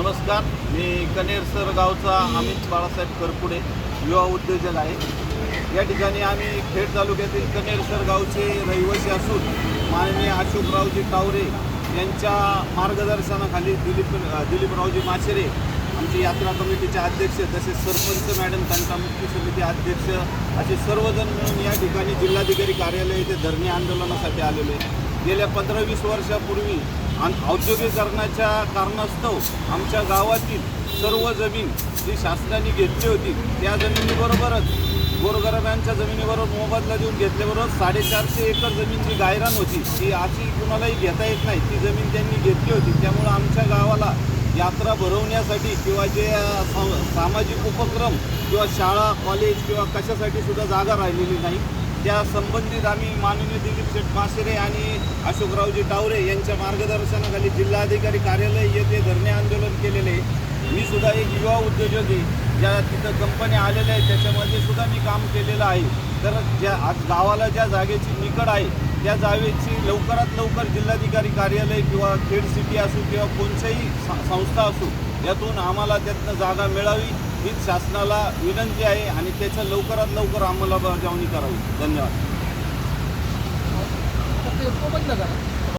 नमस्कार मी कनेरसर गावचा अमित बाळासाहेब करपुडे युवा उद्योजक आहे. या ठिकाणी आम्ही खेड तालुक्यातील कनेरसर गावचे रहिवासी असून माननीय अशोकरावजी टावरे यांच्या मार्गदर्शनाखाली दिलीप दिलीपरावजी माचेरे आमचे यात्रा कमिटीचे अध्यक्ष तसेच सरपंच मॅडम तंटामुक्ती समिती अध्यक्ष असे सर्वजण मिळून या ठिकाणी जिल्हाधिकारी कार्यालय येथे धरणे आंदोलनासाठी आलेले गेल्या पंधरा वीस वर्षापूर्वी आणि औद्योगिकरणाच्या कारणास्तव आमच्या गावातील सर्व जमीन जी शासनाने घेतली होती त्या जमिनीबरोबरच गोरगरबांच्या जमिनीबरोबर मोबदला देऊन घेतल्याबरोबर साडेचारशे एकर जमीन जी गायरान होती ती अशी कुणालाही घेता येत नाही. ती जमीन त्यांनी घेतली होती. त्यामुळं आमच्या गावाला यात्रा भरवण्यासाठी किंवा जे सामाजिक उपक्रम किंवा शाळा कॉलेज किंवा कशासाठी सुद्धा जागा राहिलेली नाही. त्या संबंधित आम्ही माननीय दिलीप शेठ मासेरे आणि अशोकरावजी टावरे यांच्या मार्गदर्शनाखाली जिल्हाधिकारी कार्यालय येथे धरणे आंदोलन केलेले आहे. मी सुद्धा एक युवा उद्योजक आहे. ज्या तिथं कंपन्या आलेल्या आहेत त्याच्यामध्ये सुद्धा मी काम केलेलं आहे. तर ज्या आज गावाला ज्या जागेची निकड आहे त्या जागेची लवकरात लवकर जिल्हाधिकारी कार्यालय किंवा खेड सिटी असो किंवा कोणत्याही संस्था असो यातून आम्हाला त्यातनं जागा मिळावी. हीच शासनाला विनंती आहे आणि त्याच्या लवकरात लवकर अंमलबजावणी करावी. धन्यवाद.